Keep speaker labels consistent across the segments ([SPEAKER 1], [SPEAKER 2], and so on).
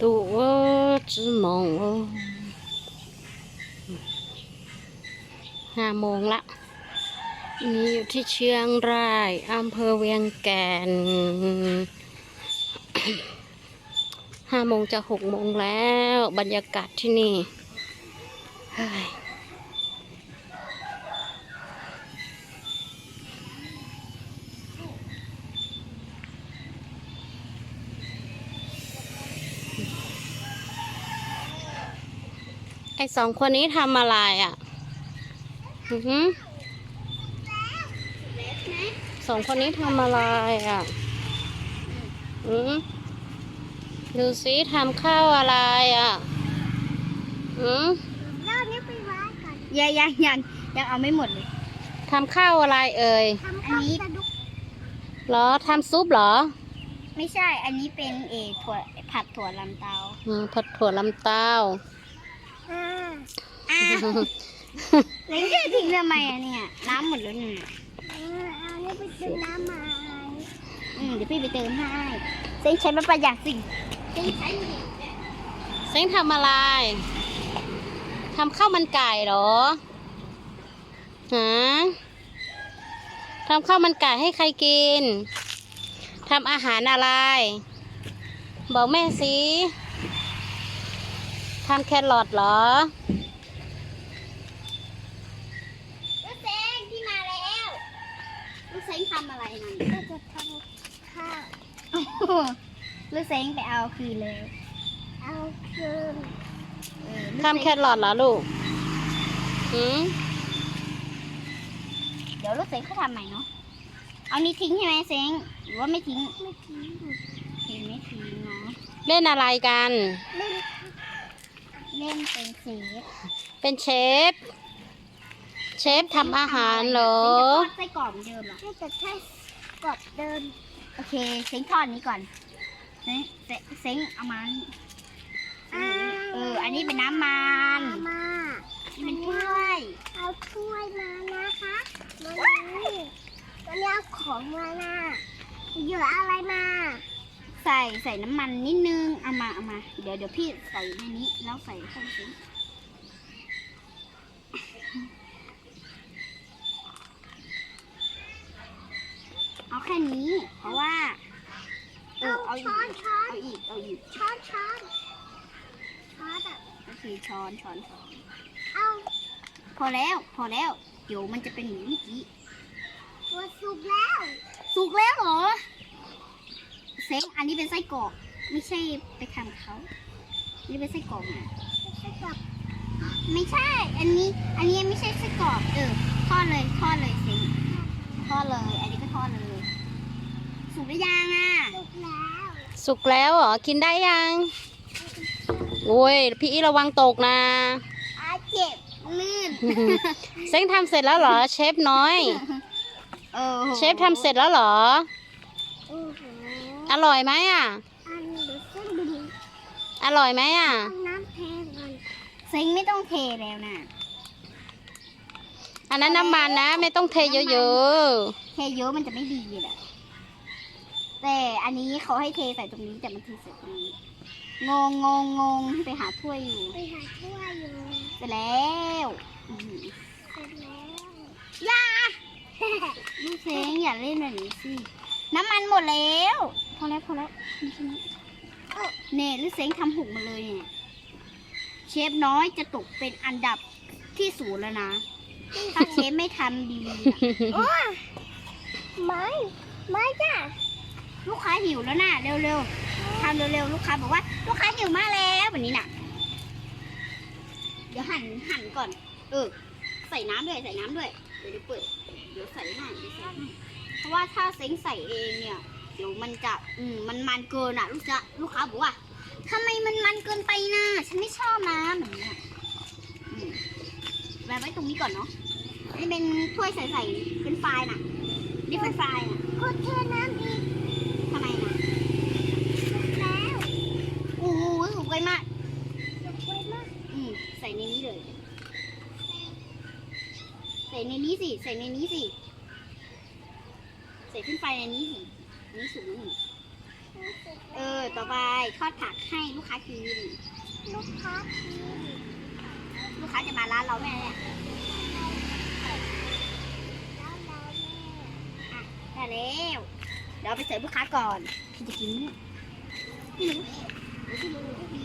[SPEAKER 1] 独我之梦哦ห้าโมงละ นี่อยู่ที่เชียงรายอำเภอเวียงแก่น ห้าโมงจะหกโมงแล้ว บรรยากาศที่นี่ ไอสองคนนี้ทำอะไรอะ อือหือสองคนนี้ทำอะไรอะ อืมดูสิทำข้าวอะไรอะ อืม
[SPEAKER 2] รอบนี้ไปวัดก่อนยังยังยังยังเอาไม่หมดเลย
[SPEAKER 1] ทำข้าวอะไรเอ่ย
[SPEAKER 2] ทำอันนี้
[SPEAKER 1] เหรอทำซุปเหรอ
[SPEAKER 2] ไม่ใช่ อันนี้เป็นเออถั่วผัดถั่วลำเตา
[SPEAKER 1] อืมผัดถั่วลำเต้า
[SPEAKER 2] อ่าอ่า แล้วจะทิ้งทำไมอะเนี่ย น้ำหมดแล้วเนี่ยเอาเนี่ยไปเติมน้ำมาอืมเดี๋ยวพี่ไปเติมให้เซ็งใช้มาประหยัดสิเซ็งใช้หนิ
[SPEAKER 1] เซ้งทำอะไรทำข้าวมันไก่เหรอฮะทำข้าวมันไก่ให้ใครกินทำอาหารอะไร บอกแม่สิทำแครอทเหรอ
[SPEAKER 2] ลูกเซ็งที่มาแล้วลูกเซ็งทำอะไรนั่นก็จะทำข้าวลูกเซ็งไปเอาคืนเลย เอาคืน
[SPEAKER 1] ทำแครอทเหรอลูกหืม
[SPEAKER 2] เดี๋ยวลูกเซ็งเขาทำใหม่เนาะ เอานี้ทิ้งใช่ไหมเซ็งหรือว่าไม่ทิ้ง ไม่ทิ้งทิ้งไม่ทิ้งเนาะ
[SPEAKER 1] เล่นอะไรกัน
[SPEAKER 2] เล่น เล่นเป็นเซฟ
[SPEAKER 1] เป็นเชฟ เชฟทำอาหารเหรอ
[SPEAKER 2] เซ็งจะทอดไส้กรอกเหมือนเดิมเหรอจะใช่กรอบเดิมโอเค เซ็งทอดนี้ก่อนเซ็งเซ็งเซ็งเอามานี่เออ อันนี้เป็นน้ำมันมานี่เป็นถ้วย
[SPEAKER 3] เอาถ้วยมานะคะมานี่วันนี้เอาของมานะเหยื่ออะไรมา
[SPEAKER 2] ใส่ใส่น้ำมันนิดนึง เอามาเอามา เดี๋ยวเดี๋ยวพี่ใส่ในนี้แล้วใส่ข้างซิงเอาแค่นี้ เพราะว่า เออ เอาอีก
[SPEAKER 3] ช้อนช้อน
[SPEAKER 2] เอาอีก เอาอีก
[SPEAKER 3] ช้อนช้อนช้อนแบบ
[SPEAKER 2] โอเค ช้อนช้อนช้อน
[SPEAKER 3] เอา
[SPEAKER 2] พอแล้วพอแล้วเดี๋ยวมันจะเป็นอย่างนี้อีก
[SPEAKER 3] ตัวสุกแล้ว
[SPEAKER 2] สุกแล้วเหรอเซ็งอันนี้เป็นไส้กรอกไม่ใช่ไปทำเขานี่เป็นไส้กรอกนะ
[SPEAKER 3] ไม่ใช่กับ
[SPEAKER 2] ไม่ใช่ อันนี้อันนี้ไม่ใช่ไส้กรอกเออทอดเลยทอดเลยสิทอดเลย อันนี้ก็ทอดเลย สุกหรือยังอะ
[SPEAKER 3] สุกแล้ว
[SPEAKER 1] สุกแล้วเหรอกินได้ยัง โอ้ย พี่อีระวังตกนะ
[SPEAKER 3] อาเจ็บลื่น
[SPEAKER 1] เซ้งทำเสร็จแล้วเหรอ เชฟน้อย
[SPEAKER 2] เออ
[SPEAKER 1] เชฟทำเสร็จแล้วเหรอ
[SPEAKER 3] โอ้โห
[SPEAKER 1] อร่อยไหมอะ
[SPEAKER 3] อันเดี๋ยวเส้นบิน
[SPEAKER 1] อร่อยไหมอะ
[SPEAKER 3] เอาน้ำแพงก่อน
[SPEAKER 2] เซ็งไม่ต้องเทแล้วนะ
[SPEAKER 1] อันนั้นน้ำมันนะ ไม่ต้องเทเยอะ
[SPEAKER 2] เทเยอะมันจะไม่ดีแหละแต่อันนี้เขาให้เทใส่ตรงนี้แต่มันเทใส่ตรงนี้ งงงงงงไปหาถ้วยอยู่
[SPEAKER 3] ไปหาถ้วยอยู่
[SPEAKER 2] ไปแล้วอื้อหือ
[SPEAKER 3] เสร็จแล้ว
[SPEAKER 2] อย่าลูกเซ้งอย่าเล่นแบบนี้สิ น้ำมันหมดแล้ว พอแล้วพอแล้วนี่แค่นี้เออเนี่ยลูกเซ้งทำหกหมาเลยเนี่ย เชฟน้อยจะตกเป็นอันดับที่ศูนย์แล้วนะ ถ้าเชฟไม่ทำดีอะ
[SPEAKER 3] โอ้ยไม่ ไม่จ้ะ
[SPEAKER 2] ลูกค้าหิวแล้วนะเร็วๆ ทำเร็วๆลูกค้าบอกว่าลูกค้าหิวมากแล้วแบบนี้น่ะ เดี๋ยวหั่นหั่นก่อน เออ ใส่น้ำด้วยใส่น้ำด้วย เดี๋ยวเดี๋ยเปิดเดี๋ยวใส่ให้เดี๋ยวใส่ให้เพราะว่าถ้าเซ้งใส่เองเนี่ย เดี๋ยวมันจะอืมมันมันเกินอะ ลูกจะลูกค้าบอกว่าทำไมมันมันเกินไปนะฉันไม่ชอบนะแบบนี้อะอืมแวะไว้ตรงนี้ก่อนเนาะนี่เป็นถ้วยใส่ๆเป็นไฟรายน่ะ นี่เป็นไฟรายน่ะ
[SPEAKER 3] ก็เทน้ำอีก
[SPEAKER 2] ทำไมนะ
[SPEAKER 3] สุกแล้ว
[SPEAKER 2] โอ้โหสุกไวมาก
[SPEAKER 3] สุกไวมาก
[SPEAKER 2] อืม ใส่ในนี้เลย ใส่ในนี้สิ ใส่ในนี้สิ ใส่ขึ้นไปในนี้สิอันนี้สุกแล้วหนึ่งเออ ต่อไปทอดผักให้ลูกค้ากิน
[SPEAKER 3] ลูกค้ากิน
[SPEAKER 2] ลูกค้าจะมาร้านเราแม่เนี่ย
[SPEAKER 3] แล้วแล้วแม่
[SPEAKER 2] ได้แล้ว เดี๋ยวเอาไปเสิร์ฟลูกค้าก่อนที่จะกินไม่รู้ไม่รู้ได้เลยไหม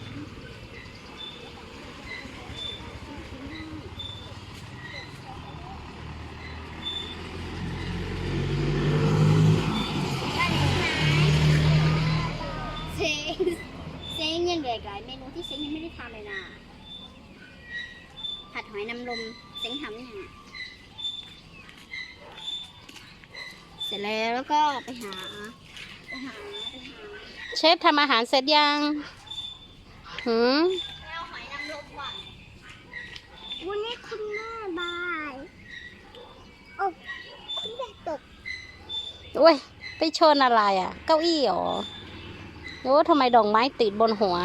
[SPEAKER 2] เซ็งเซ็งยังเหลืออีกหลายเมนูที่เซ็งยังไม่ได้ทำเลยนะ ผัดหอยนางรมเซ็งทำยังไงเสร็จ แล้วแล้วก็ไปหาไปหาไปหา
[SPEAKER 1] เชฟทำอาหารเสร็จยังหืม
[SPEAKER 2] ไปเอาหอยนางรมก่อน
[SPEAKER 3] วันนี้คุณแม่บายโอ้คุณแม่ตก
[SPEAKER 1] โอ้ยไปชนอะไรอะ เก้าอี้เหรอโอ้ทำไมดอกไม้ติดบนหัว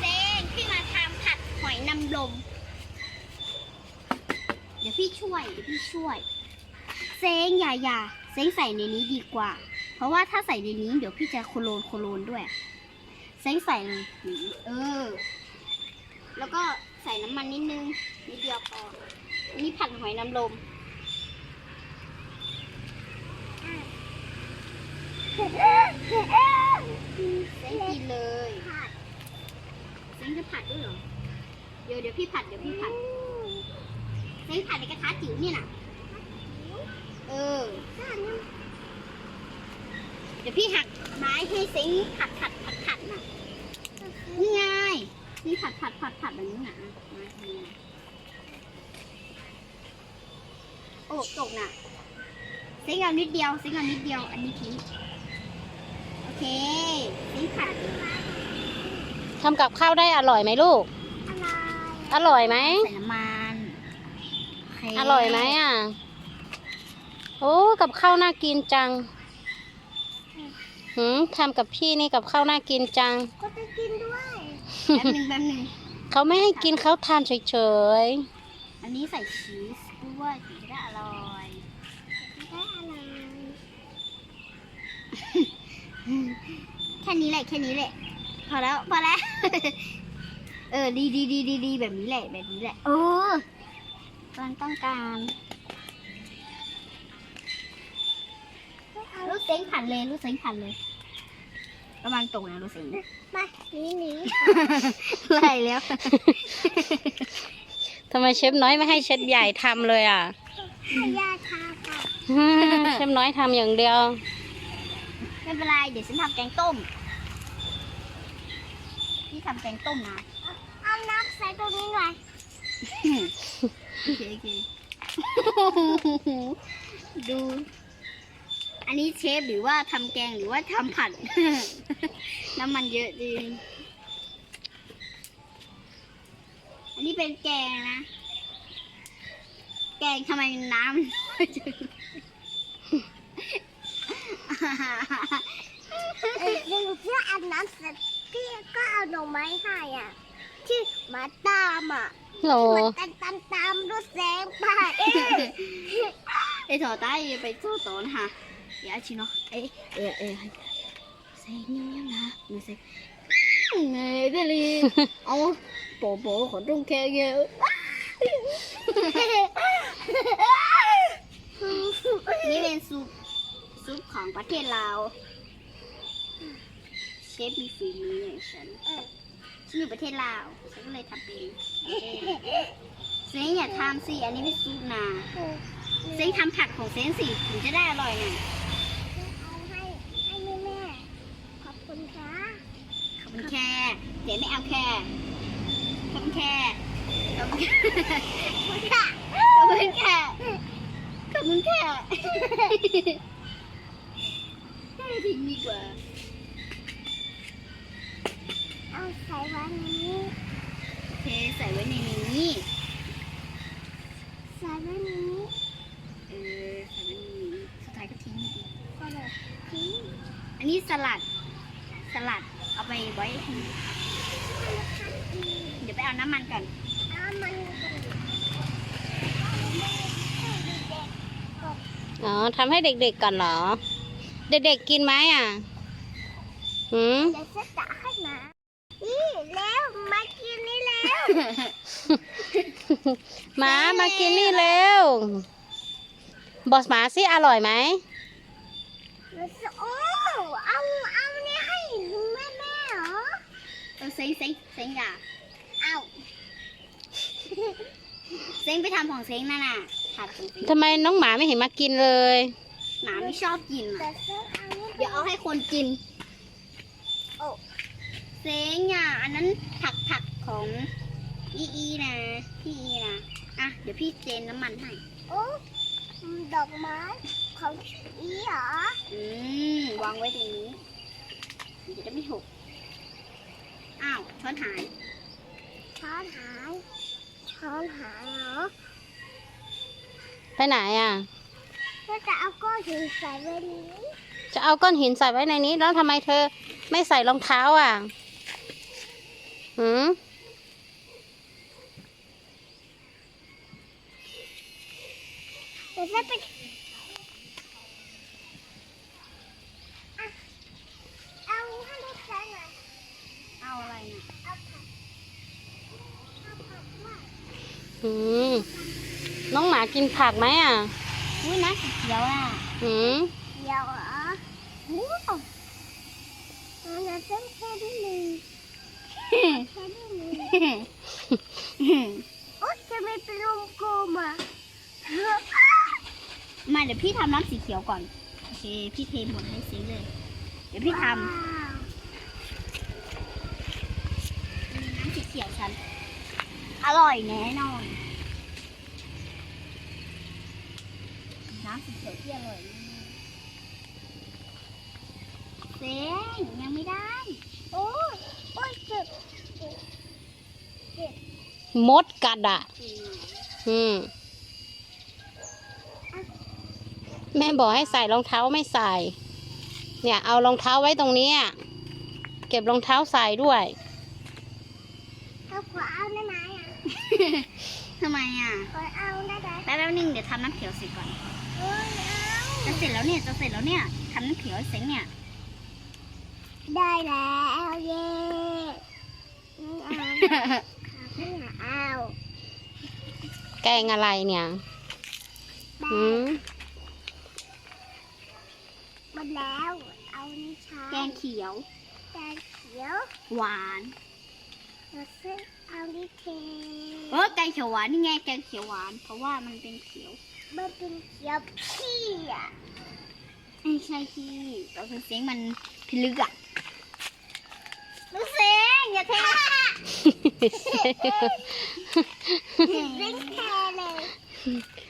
[SPEAKER 2] เซ้งพี่มาทำผัดหอยนางรมเดี๋ยวพี่ช่วยเดี๋ยวพี่ช่วยเซ้งอย่าอย่า เซ้งใส่ในนี้ดีกว่า เพราะว่าถ้าใส่ในนี้เดี๋ยวพี่จะโคโลนโคโลนด้วยเซ้งใส่เลยเออ แล้วก็ใส่น้ำมันนิดนึงนิดเดียวพออันนี้ผัดหอยนางรมเซ้งกินเลยเซ้งจะผัดด้วยเหรอ เดี๋ยวเดี๋ยวพี่ผัดเดี๋ยวพี่ผัดเซ้งผัดในกระทะจิ๋วเนี่ยน่ะ เออ เดี๋ยวพี่หักไม้ให้เซ้งผัดผัดผัดผัดน่ะ นี่ไงนี่ผัดผัด ผัดผัดแบบนี้น่ะไม้นี่นะโอ้ตกน่ะเซ้งเอานิดเดียวเซ้งเอานิดเดียว อันนี้ทิ้งโอเคเซ้งผัด
[SPEAKER 1] ทำกับข้าวได้อร่อยไหมลูก
[SPEAKER 3] อะไร
[SPEAKER 1] อร่อยไหม
[SPEAKER 2] ใส่น้ำมันโเค
[SPEAKER 1] อร่อยไหมอะ โอ้ กับข้าวน่ากินจังหืมทำกับพี่นี่กับข้าวน่ากินจัง
[SPEAKER 3] ก็จะกินด้วย
[SPEAKER 2] แป๊บนึงแป๊บนึง
[SPEAKER 1] เขาไม่ให้กินเขาทานเฉย
[SPEAKER 2] อันนี้ใส่ชีสด้วยถึงจะได้อร่อย
[SPEAKER 3] ได้อะไร
[SPEAKER 2] แค่นี้แหละแค่นี้แหละ พอแล้วพอแล้ว เออดีดีดีดีดีแบบนี้แหละแบบนี้แหละเออตอนต้องการลูกเซ็งผัดเลยลูกเซ็งผัดเลย ระวังตกนะลูกเซ็ง
[SPEAKER 3] มาหนีหนี
[SPEAKER 2] ไล่แล้ว
[SPEAKER 1] ๆทำไมเชฟน้อยไม่ให้เชฟใหญ่ทำเลยอะ
[SPEAKER 3] ให้ย่าทาค่ะ
[SPEAKER 1] เชฟน้อยทำอย่างเดียว
[SPEAKER 2] ไม่เป็นไร เดี๋ยวฉันทำแกงต้ม พี่ทำแกงต้มนะ
[SPEAKER 3] เอาน้ำใส่ตรงนี้หน่อย
[SPEAKER 2] โอเคโอเคดู อันนี้เชฟหรือว่าทำแกงหรือว่าทำผัด น้ำมันเยอะจริงอันนี้เป็นแกงนะ แกงทำไมน้ำ
[SPEAKER 3] เอ้ยเดี๋ยวเพื่ออาบน้ำเสร็จพี่ก็เอาหน่อไม้ให้อะ ที่มาตามอะ
[SPEAKER 1] โหล
[SPEAKER 3] มันตามตามตามรถแสงไปเอ๊ะ
[SPEAKER 2] ไอ้ถอดใต้ไปโซ่ตอนฮะ เดี๋ยวชิเนาะเอ้ยเออเออใส่เงี้ยนะไม่ใส่เงยได้เลยเอาโปโปขอตรงแค่เงี้ยนี่เป็นซุปซุปของประเทศลาวเชฟมีฝีมืออย่างฉันฉันอยู่ประเทศลาวฉันก็เลยทำเป็นเซนอย่าทำสิอันนี้ไม่ซุปนะเซ้งทำผักของเซ้งสิถึงจะได้อร่อยหน่อย
[SPEAKER 3] เอาให้ให้แม่แม่ขอบคุณค่ะ
[SPEAKER 2] ขอบคุณแค่ เดี๋ยวไม่เอาแค่ขอบคุณแค่ขอบคุณค่ะขอบคุณค่ะขอบคุณค่ให้ทิ้งดีกว่า
[SPEAKER 3] เอาใส่ไว้ในนี้
[SPEAKER 2] โอเคใส่ไว้ในนี้
[SPEAKER 3] ใส่ไว้ในนี้
[SPEAKER 2] เออใส่ไว้ในนี้สุดท้ายก็ทิ้ง
[SPEAKER 3] ก็เลยทิ้ง
[SPEAKER 2] อันนี้สลัดสลัด เอาไปไว้ทิ้งเดี๋ยวไปเอาน้ำมันก่อน
[SPEAKER 3] เอามันก่อน
[SPEAKER 1] อ๋อทำให้เด็กๆก่อนเหรอ เด็กๆกินไหมอะหืม
[SPEAKER 3] เดี๋ยวจะตักให้มานี่แล้วมากินนี่แล้ว
[SPEAKER 1] หมามากินนี่เร็วบอกหมาสิอร่อยไหม
[SPEAKER 3] แล้วจะโอ้เอาเอานี่ให้แม่แม่เหรอ
[SPEAKER 2] เออเซ็งเซ็งเซ็งอย่า
[SPEAKER 3] เอา
[SPEAKER 2] เซ็งไปทำของเซ็งนั่นน่ะผัดของเซ็ง
[SPEAKER 1] ทำไมน้องหมาไม่เห็นมากินเลย
[SPEAKER 2] หมาไม่ชอบกิน
[SPEAKER 3] แต่
[SPEAKER 2] อะ
[SPEAKER 3] เสื้อเอานี่
[SPEAKER 2] เดี๋ยวเอาให้คนกินโอ้เซ็งอะอันนั้นผักผักของอีอีนะพี่อีนะอะเดี๋ยวพี่เจนน้ำมันให้
[SPEAKER 3] โอ้ดอกไม้ของอีเหรอ
[SPEAKER 2] อืมวางไว้ตรงนี้มันจะได้ไม่หก อ้าวช้อนหาย
[SPEAKER 3] ช้อนหาย ช้อนหายเหรอ
[SPEAKER 1] ไปไหนอะ
[SPEAKER 3] ก็จะเอาก้อนหินใส่ไว้นี้
[SPEAKER 1] จะเอาก้อนหินใส่ไว้ในนี้ แล้วทำไมเธอไม่ใส่รองเท้าอะ หืม
[SPEAKER 3] เดี๋ยวจะไปอะเอาให้ลูกชายหน่อย
[SPEAKER 2] เอาอะไรน่ะ
[SPEAKER 3] เอาผักเอาผักมา
[SPEAKER 1] หืม น้องหมา กินผักไหมอะ
[SPEAKER 2] อุ้ยนะสีเขียวอะ
[SPEAKER 1] หืม
[SPEAKER 3] เดี๋ยวเหรอโอ้เอาเดี๋ยวเส้นแค่นิดนึงแค่นิดนึงโอ๊ยจะไม่เป็นลมกลมอะ
[SPEAKER 2] มาเดี๋ยวพี่ทำน้ำสีเขียวก่อน โอเค พี่เทหมดให้ซิงเลย เดี๋ยวพี่ทำ
[SPEAKER 3] ว้าว
[SPEAKER 2] น้ำสีเขียวฉัน อร่อยแน่นอน น้ำสีเขียวที่อร่อยแน่เซ็งยังไม่ได้
[SPEAKER 3] โอ้ยโอ้ยเจ็บ
[SPEAKER 1] มดกัดอะ อืม แม่บอกให้ใส่รองเท้าไม่ใส่ เนี่ย เอารองเท้าไว้ตรงนี้อะเก็บรองเท้าใส่ด้วย
[SPEAKER 3] เอาขอเอาได้ไหมอะ
[SPEAKER 2] ทำไมอะ
[SPEAKER 3] ขอเอาได้ไหม
[SPEAKER 2] แป๊บๆนึงเดี๋ยวทำน้ำเขียวเสร็จก่อน
[SPEAKER 3] เอ้ยเอา
[SPEAKER 2] จะเสร็จแล้วเนี่ยจะเสร็จแล้วเนี่ยทำน้ำเขียวให้เซ็งเนี่ย
[SPEAKER 3] ได้แล้วเย้ไม่เอาไม่เอา
[SPEAKER 1] แกงอะไรเนี่ย
[SPEAKER 3] แบ
[SPEAKER 1] หืม
[SPEAKER 3] หมดแล้ว เอานี่ใช้
[SPEAKER 2] แกงเขียว
[SPEAKER 3] แกงเขียว
[SPEAKER 2] หวาน
[SPEAKER 3] เรา ซื้อเอานี่เท
[SPEAKER 2] เออแกงเขียวหวานนี่ไงแกงเขียวหวาน เพราะว่ามันเป็นเขียว
[SPEAKER 3] มันเป็นเขียวพี่อะ
[SPEAKER 2] ไม่ใช่ที่เราเป็นเสียงมันพิลึกอะลูกเสียงอย่าเท
[SPEAKER 3] เล่นแทเลย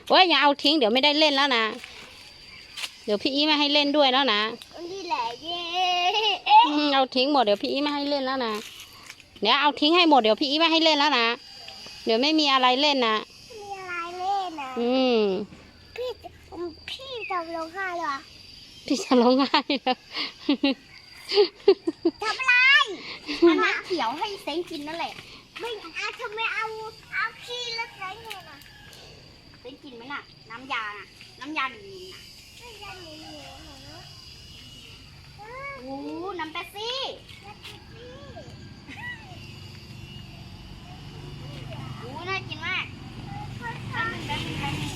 [SPEAKER 1] โอ้ยอย่าเอาทิ้งเดี๋ยวไม่ได้เล่นแล้วนะ เดี๋ยวพี่อีไม่ให้เล่นด้วยแล้วนะ
[SPEAKER 3] นี่แหละเย้
[SPEAKER 1] อืมเอาทิ้งหมดเดี๋ยวพี่อีไม่ให้เล่นแล้วนะ เดี๋ยวเอาทิ้งให้หมดเดี๋ยวพี่อีไม่ให้เล่นแล้วนะ เดี๋ยวไม่มีอะไรเล่นนะ
[SPEAKER 3] มีอะไรเล่นอะ
[SPEAKER 1] อืม
[SPEAKER 3] พี่พี่จะลงห้าเหรอ
[SPEAKER 1] พี่จะร้องไห้แล้ว
[SPEAKER 3] ทำอะไร
[SPEAKER 2] เอาน้ำเขียวให้เซ้งกินนั่นแหละ
[SPEAKER 3] ไม่เอาทำไมเอาเอาขี้แล้วใส่ไงน่ะ
[SPEAKER 2] เซ้งกินไหมน่ะ น้ำยาน่ะ น้ำยาหนึ่งน่ะ
[SPEAKER 3] ไม่ได้เหนียวๆเหรอเออ
[SPEAKER 2] โอ้น้ำเป๊ปซี่ น่ากินมากแป๊บนึงแป๊บนึงแป๊บนึง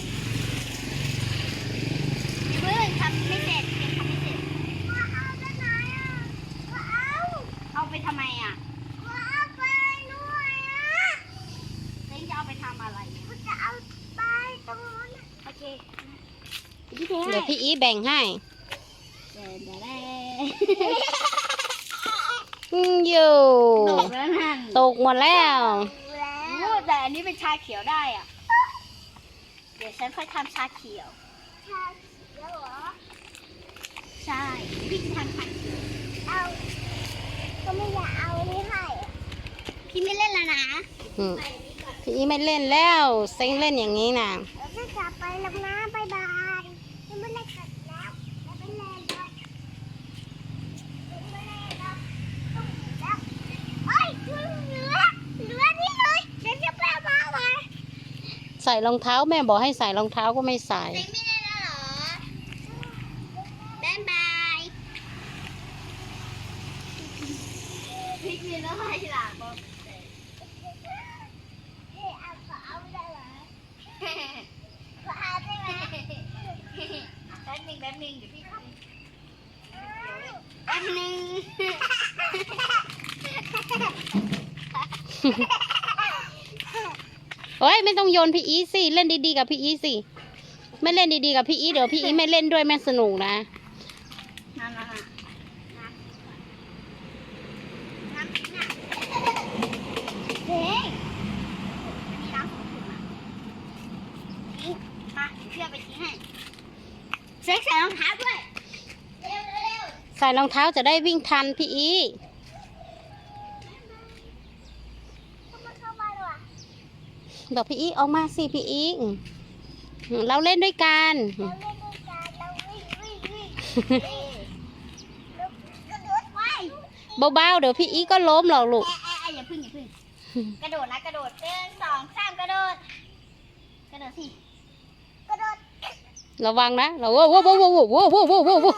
[SPEAKER 2] เพื่อนทำไม่เสร็จยังทำไม่เสร็จ
[SPEAKER 3] ว่าเอาได้ไหมอะว่าเอา
[SPEAKER 2] เอาไปทำไมอะ
[SPEAKER 3] ว่าเอาไปด้วยอะ
[SPEAKER 2] เซ้งจะเอาไปทำอะไร
[SPEAKER 3] ว่าจะเอาไปตรงนู้นน่ะ
[SPEAKER 2] โอเคพี่เท
[SPEAKER 1] เดี๋ยวพี่อีแบ่งให้
[SPEAKER 2] เดี๋ยวเดี๋ยวได้
[SPEAKER 1] อืมอยู่
[SPEAKER 2] ตกแล้วนั่น
[SPEAKER 1] ตกหมดแล้ว
[SPEAKER 3] แล้ว
[SPEAKER 2] โอ้แต่อันนี้เป็นชาเขียวได้อะ เดี๋ยวฉันค่อยทำชาเขียว
[SPEAKER 3] ชาเขียวเหรอ
[SPEAKER 2] ใช่พี่จะทำชาเขียว
[SPEAKER 3] เอา ก็ไม่อยากเอานี่ให้อะ
[SPEAKER 2] พี่ไม่เล่นแล้วนะ
[SPEAKER 1] อืมพี่อีไม่เล่นแล้ว เซ็งเล่นอย่างนี้นะ
[SPEAKER 3] เราจะกลับไปแล้วนะบายบายยังไม่ได้กลับแล้วยังไม่เล่นแล้วยังไม่เล่นแล้วต้องหยุดแล้วเอ้ยเหลือเหลือนี่เลยเดี๋ยวจะไปเอามาไว้
[SPEAKER 1] ใส่รองเท้า แม่บอกให้ใส่รองเท้าก็ไม่ใส่
[SPEAKER 2] เซ็งไม่เล่นแล้วเหรอบ๊ายบาย
[SPEAKER 3] บ
[SPEAKER 2] ไม่ล่ะบอก
[SPEAKER 3] เฮ้ยเอาขอเอาได้เหรอขอเอาได้ไหม
[SPEAKER 2] แป๊บนึงแป๊บนึงเดี๋ยวพี่ทำแป๊บนึง
[SPEAKER 1] โอ้ยไม่ต้องโยนพี่อีสิเล่นดีๆกับพี่อีสิไม่เล่นดีๆกับพี่อีเดี๋ยวพี่อีไม่เล่นด้วยไม่สนุกนะ
[SPEAKER 2] ใส่รองเท้า
[SPEAKER 1] จะได้วิ่งทันพี่อี บอกพี่อีออกมาสิพี่อีเราเล่นด้วยกัน
[SPEAKER 3] เราเล่นด้วยกันเราวิ่งวิ่งวิ่งกระโดดไป
[SPEAKER 1] เบาๆเดี๋ยวพี่อีก็ล้มหรอกลูก
[SPEAKER 2] อย่าพึ่งอย่าพึ่งกระโดดนะกระโดดหนึ่งสองสามกระโดด กระโดดสิ
[SPEAKER 3] กระโดด
[SPEAKER 1] ระวังนะเราว้าวว้าวว้าวว้าวว้าวว้าวว้าวว้าว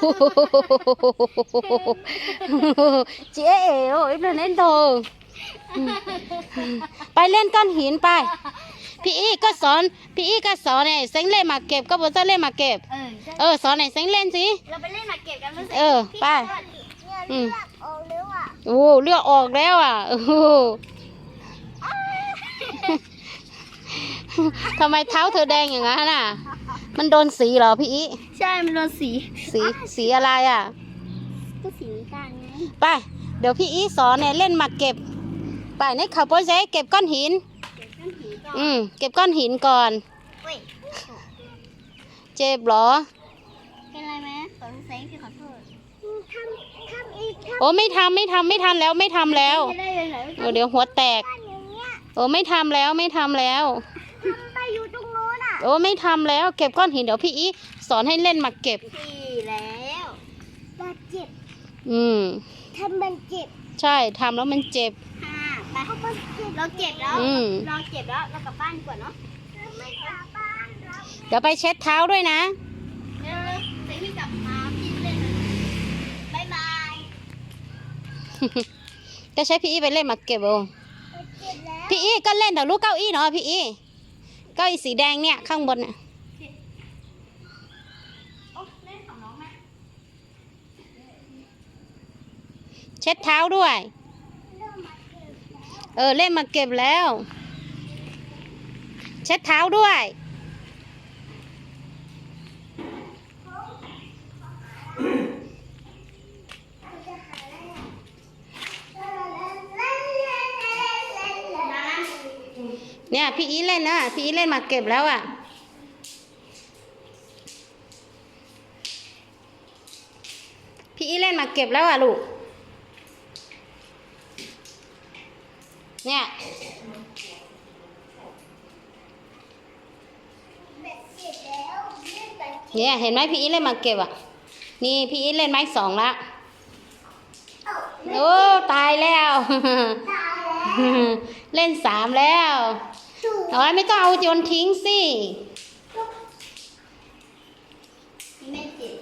[SPEAKER 1] เจ๊เอ๋ยเล่นโต ไปเล่นก้อนหินไป พี่อีก็สอน พี่อีก็สอนไอ้เซ็งเล่นมาเก็บก็บอกจะเล่นมาเก็บ
[SPEAKER 2] เออ
[SPEAKER 1] เออสอนไอ้เซ็งเล่นสิ
[SPEAKER 2] เราไปเล่นหมากเก็บกันรู้สึก
[SPEAKER 1] เออไป
[SPEAKER 3] เนี่ยเลือกออกแล้วอะ
[SPEAKER 1] โอ้เลือดออกแล้วอะโอ้โหทำไมเท้าเธอแดงอย่างนั้นน่ะ มันโดนสีเหรอพี่อี
[SPEAKER 2] ใช่มันโดนสี
[SPEAKER 1] สีสีอะไรอะ
[SPEAKER 2] ก็สีน้ำตาลไง
[SPEAKER 1] ไป เดี๋ยวพี่อีสอนเนี่ยเล่นหมากเก็บไปในขับโปรเจเก็บก้อนหิน
[SPEAKER 2] เก็บก้อนหินก่อน
[SPEAKER 1] อืมเก็บก้อนหินก่อน
[SPEAKER 2] เว้ย
[SPEAKER 1] เจ็บเหรอ
[SPEAKER 2] เป็นไรไหมขอรู้แสงพี่ขอโทษ
[SPEAKER 3] ทำทำอีกท
[SPEAKER 1] โอ้ไม่ทำไม่ทำไม่ทันแล้วไม่ทำแล้ว
[SPEAKER 2] จะได้เลยเหรอ
[SPEAKER 1] โอ้เดี๋ยวหัวแตกำ
[SPEAKER 3] กันอย่างเงี้ย
[SPEAKER 1] โอ้ไม่ทำแล้วไม่ทำแล้ว
[SPEAKER 3] ทำไปอยู่ตรงโน้นอะ
[SPEAKER 1] โอ้ไม่ทำแล้ว เก็บก้อนหินเดี๋ยวพี่อีสอนให้เล่นหมากเก็บ
[SPEAKER 2] สี่แล้ว
[SPEAKER 3] บาดเจ็บ
[SPEAKER 1] อืม
[SPEAKER 3] ทำมันเจ็บ
[SPEAKER 1] ใช่ทำแล้วมันเจ็บ
[SPEAKER 2] ห้า ไป
[SPEAKER 3] เพราะมันเจ็บ
[SPEAKER 2] เราเก็บแล้ว
[SPEAKER 1] อืม
[SPEAKER 2] เราเก็บแล้ว เรากลับบ้านดีกว่าเนาะ
[SPEAKER 3] ไม่กลับบ้านเรา
[SPEAKER 1] เดี๋ยวไปเช็ดเท้าด้วยนะ
[SPEAKER 2] เร็วๆเซ็งพี่กลับมาพี่เล่นนะบายบาย
[SPEAKER 1] ก็ใช้พี่อีไปเล่นหมากเก็บเอา
[SPEAKER 3] เจ็บแล้ว
[SPEAKER 1] พี่อีก็เล่นแต่ลูกเก้าอี้เนาะพี่อีเก้าอี้สีแดงเนี่ยข้างบนน่ะ
[SPEAKER 2] โอ้เล่นของน้องไหม
[SPEAKER 1] เช็ดเท้าด้วย
[SPEAKER 3] เริ่มมาเจ็บแล้ว
[SPEAKER 1] เออเล่นมาเก็บแล้ว เช็ดเท้าด้วย เนี่ยพี่อีเล่นนะพี่อีเล่นมาเก็บแล้วอะพี่อีเล่นมาเก็บแล้วอะลูก เนี่ยเนี่ยเห็นไหมพี่อีเล่นหมากเก็บอะ นี่พี่อีเล่นไม้สองละโอ้ตายแล้ว เล่นสามแล้วเอาไว้ไม่ต้องเอาโยนทิ้งสิ
[SPEAKER 2] พี่ไม่เจ็บ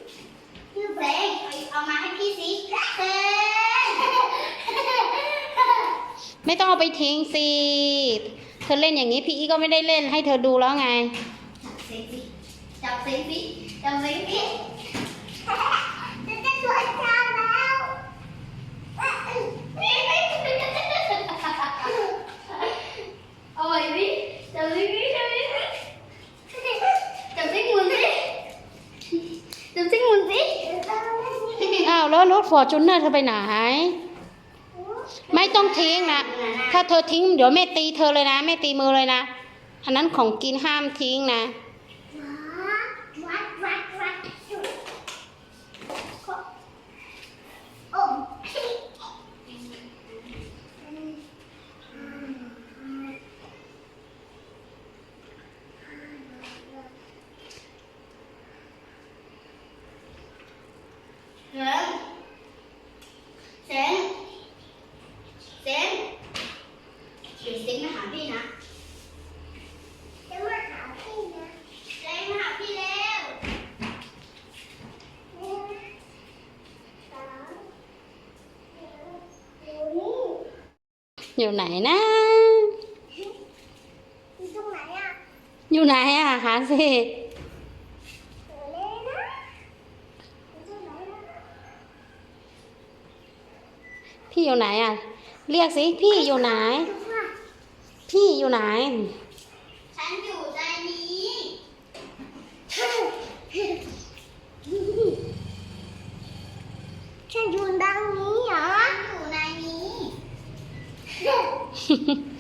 [SPEAKER 2] พี่เซ็งเอามาให้พี่สิเซ็ง
[SPEAKER 1] ไม่ต้องเอาไปทิ้งสิ เธอเล่นอย่างนี้พี่อีก็ไม่ได้เล่นให้เธอดูแล้วไง
[SPEAKER 2] จับเซ็งสิจับเซ็งสิ
[SPEAKER 3] จะจะสวยเช้าแล้ว
[SPEAKER 2] เอาไว้สิจับเซ็งสิจับเซ็งสิจับเซ็งหมุนสิจับเซ็งหมุนสิ
[SPEAKER 1] อ้าวแล้วรถฟอร์จูเนอร์เธอไปไหน ไม่ต้องทิ้งนะ ถ้าเธอทิ้งเดี๋ยวแม่ตีเธอเลยนะ แม่ตีมือเลยนะ อันนั้นของกินห้ามทิ้งนะ อยู่ไหนนะ
[SPEAKER 3] อยู่ตรงไหนอะ
[SPEAKER 1] อยู่ไหนอะหาสิ
[SPEAKER 3] เออเลยนะอยู่ตรงไหนนะ
[SPEAKER 1] พี่อยู่ไหนอะ เรียกสิ พี่อยู่ไหน
[SPEAKER 3] ดูค่ะ
[SPEAKER 1] พี่อยู่ไหน
[SPEAKER 2] ฉันอยู่ในนี้
[SPEAKER 3] ฉัน